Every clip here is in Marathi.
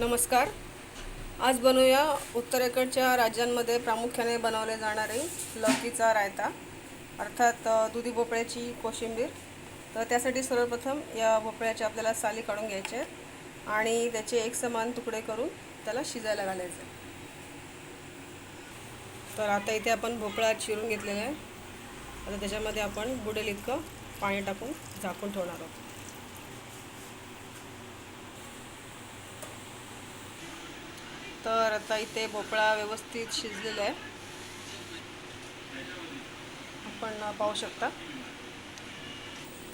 नमस्कार. आज बनवूया उत्तरेकडच्या राज्यांमध्ये प्रामुख्याने बनवले जाणारे लौकीचा रायता अर्थात दुधी भोपळ्याची कोशिंबीर. तर त्यासाठी सर्वप्रथम या भोपळ्याच्या आपल्याला साली काढून घ्यायचे आणि त्याचे एक समान तुकडे करून त्याला शिजायला घालायचे तर आता इथे आपण भोपळा चिरून घेतलेला आहे. आता त्याच्यामध्ये आपण बुडेल इतकं पाणी टाकून झाकून ठेवणार आहोत. तर आता इथे भोपळा व्यवस्थित शिजलेला आहे. आपण पाहू शकता.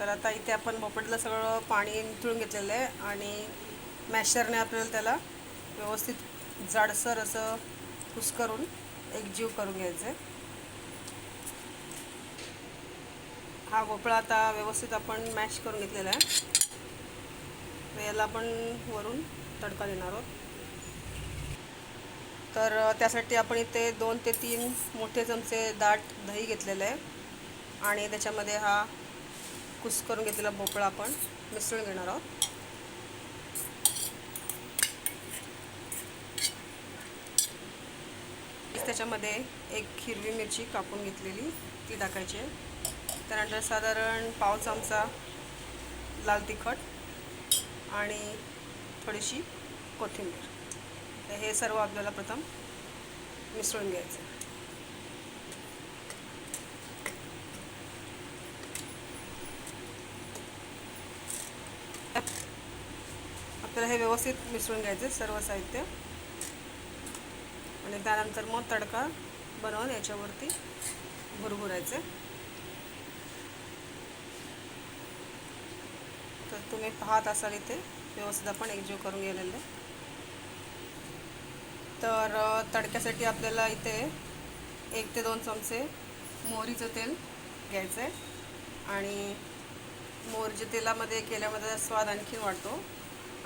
तर आता इथे आपण भोपळ्यातलं सगळं पाणी निथळून घेतलेलं आहे आणि मॅशरने आपल्याला त्याला व्यवस्थित जाडसर असं कुस्करून एकजीव करून घ्यायचं आहे. हा भोपळा आता व्यवस्थित आपण मॅश करून घेतलेला आहे. तर याला आपण वरून तडका देणार आहोत. तर त्यासाठी आपण इथे दोन ते तीन मोठे चमचे दाट दही घेतलेलं आहे. आणि त्याच्यामध्ये हा कुस करून घेतलेला भोपळा आपण मिसळून घेणार आहोत. त्याच्यामध्ये एक हिरवी मिरची कापून घेतलेली ती टाकायची आहे. त्यानंतर साधारण पाव चमचा लाल तिखट आणि थोडीशी कोथिंबीर. तर हे सर्व आपल्याला प्रथम मिसळून घ्यायचं. आपल्याला हे व्यवस्थित मिसळून घ्यायचं सर्व साहित्य. आणि त्यानंतर मग तडका बनवून याच्यावरती भुरभुरायचे. तर तुम्ही पाहत असाल इथे व्यवस्थित आपण एकजीव करून गेलेलं आहे. तर तडक्यासाठी आपल्याला इथे एक ते दोन चमचे मोहरीचं तेल घ्यायचं आहे. आणि मोहरीच्या तेलामध्ये केल्यामध्ये स्वाद आणखीन वाढतो.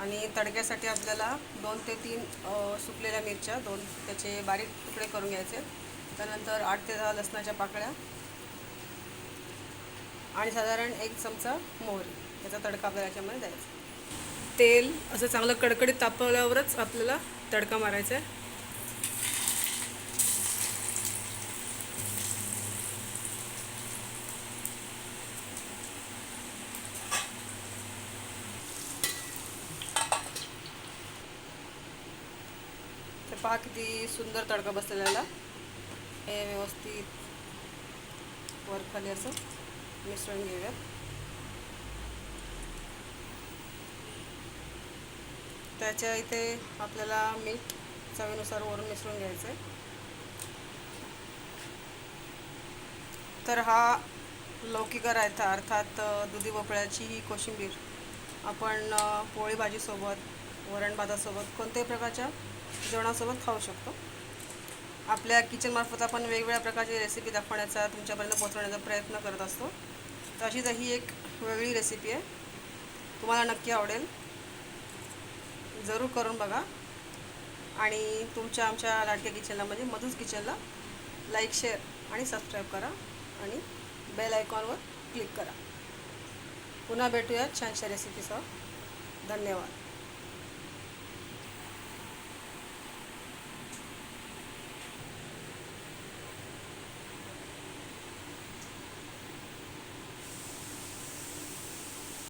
आणि तडक्यासाठी आपल्याला दोन ते तीन सुकलेल्या मिरच्या दोन त्याचे बारीक तुकडे करून घ्यायचे त्यानंतर आठ ते दहा लसणाच्या पाकळ्या आणि साधारण एक चमचा मोहरी. त्याचा तडका आपल्याला याच्यामध्ये द्यायचा तेल असं चांगलं कडकडीत तापवल्यावरच आपल्याला तडका मारायचा आहे. पहा किती सुंदर तडका बसलेला. हे व्यवस्थित वरखाली असं मिसळून घेऊयात. त्याच्या इथे आपल्याला मीठ चवीनुसार वरून मिसळून घ्यायचं आहे तर हा लौकिका रायता अर्थात दुधी भोपळ्याची ही कोशिंबीर आपण पोळी भाजीसोबत वरण भातासोबत कोणत्याही प्रकारच्या जेवणासोबत खाऊ शकतो. आपल्या किचनमार्फत आपण वेगवेगळ्या प्रकारची रेसिपी दाखवण्याचा तुमच्यापर्यंत पोहोचवण्याचा प्रयत्न करत असतो. तर अशीच ही एक वेगळी रेसिपी आहे. तुम्हाला नक्की आवडेल. जरूर करून बघा. आणि तुमच्या आमच्या लाडक्या किचनला म्हणजे मधूच किचनला लाईक शेअर आणि सबस्क्राईब करा आणि बेल आयकॉनवर क्लिक करा. पुन्हा भेटूया छानशा रेसिपीसह धन्यवाद.